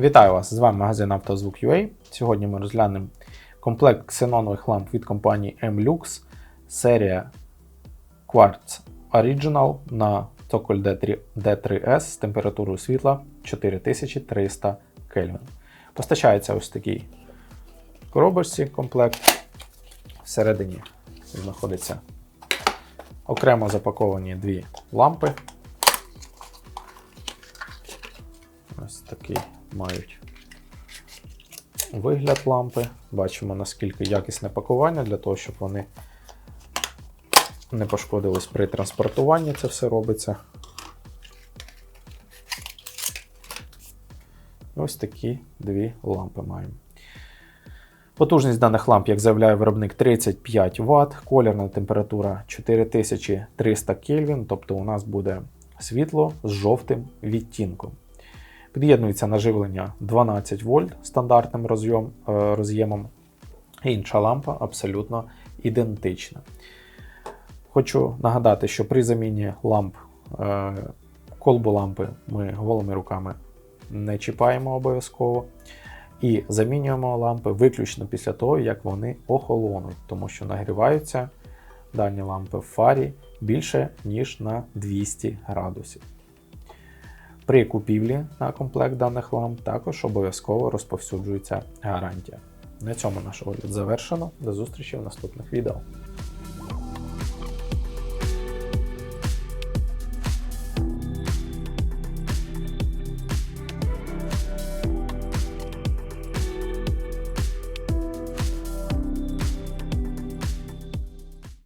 Вітаю вас! З вами магазин «Автозвук.UA». Сьогодні ми розглянемо комплект ксенонових ламп від компанії M-Lux, серія Quartz Original на цоколь D3, D3S з температурою світла 4300 Кельвін. Постачається ось такий коробочці комплект. Всередині знаходиться окремо запаковані дві лампи. Ось такий мають вигляд лампи. Бачимо, наскільки якісне пакування для того, щоб вони не пошкодились при транспортуванні. Це все робиться. Ось такі дві лампи маємо. Потужність даних ламп, як заявляє виробник, 35 Вт, колірна температура 4300 Кельвін, тобто у нас буде світло з жовтим відтінком. Під'єднується наживлення 12 вольт стандартним роз'єм, е, роз'ємом. Інша лампа абсолютно ідентична. Хочу нагадати, що при заміні ламп е, колбу лампи ми голими руками не чіпаємо обов'язково. І замінюємо лампи виключно після того, як вони охолонуть, тому що нагріваються дані лампи в фарі більше, ніж на 200 градусів. При купівлі на комплект даних ламп також обов'язково розповсюджується гарантія. На цьому наш огляд завершено. До зустрічі в наступних відео.